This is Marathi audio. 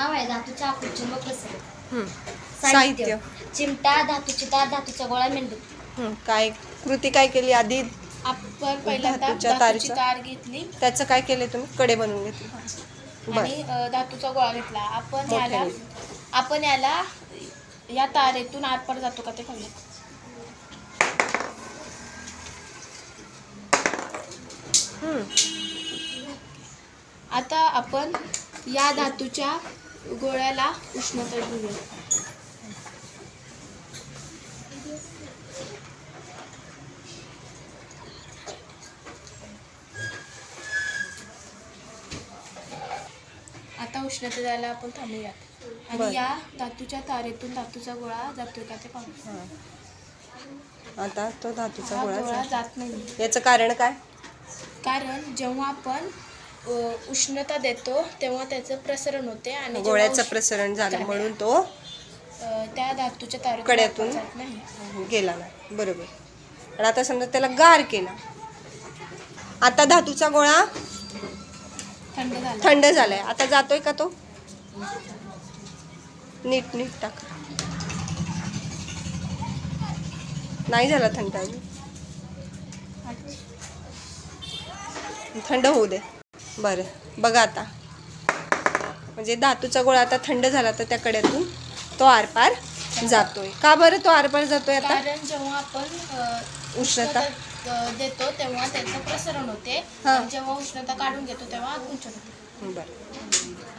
नाव आहे धातूच्या आकृती प्रसरण हं. साहित्य. चिमटा धातूची तार धातूचा गोळा मेंदू. हं. काय कृती काय केली आधी? आपण पहिल्यांदा धातूच्या धातूची तारेचा- तार घेतली. त्याचं काय केले तुम्ही? कडे बनवून घेतले. बर. आणि अ, धातूचा गोळा घेतला. आपण याला. आपण याला या तारेतून आरपार जातो का ते पाहूया. हं. आता आपण या धातूच्या गोळ्याला उष्णता घेऊया आता उष्णता द्यायला आपण थांबूयात बरं. आणि या धातूच्या तारेतून धातूचा गोळा जातोय का ते पाहू हां. आता तो धातूचा हा गोळा गोळा. जात नाही याचं कारण काय कारण जेव्हा आपण उष्णता देतो तेव्हा त्याचं प्रसरण होते आणि गोळ्याचं प्रसरण झालं. म्हणून तो त्या धातूच्या तारेतून कड्यातून? गेला नाही. बरोबर. आणि आता समजा त्याला गार केला. आता धातूचा गोळा थंड झाला. थंड झालाय. आता जातोय का तो? नीट नीट टाक. नाही झाला थंड अजून. थंड होऊ दे. बरं बघा आता. म्हणजे धातूचा गोळा आता थंड झाला तर त्या कड्यातून तो आरपार जातोय. का बरं तो आरपार जातोय आता? कारण जेव्हा आपण उष्णता? देतो तेव्हा त्याचं प्रसरण होते. हा. जेव्हा उष्णता काढून घेतो तेव्हा होते. बरं.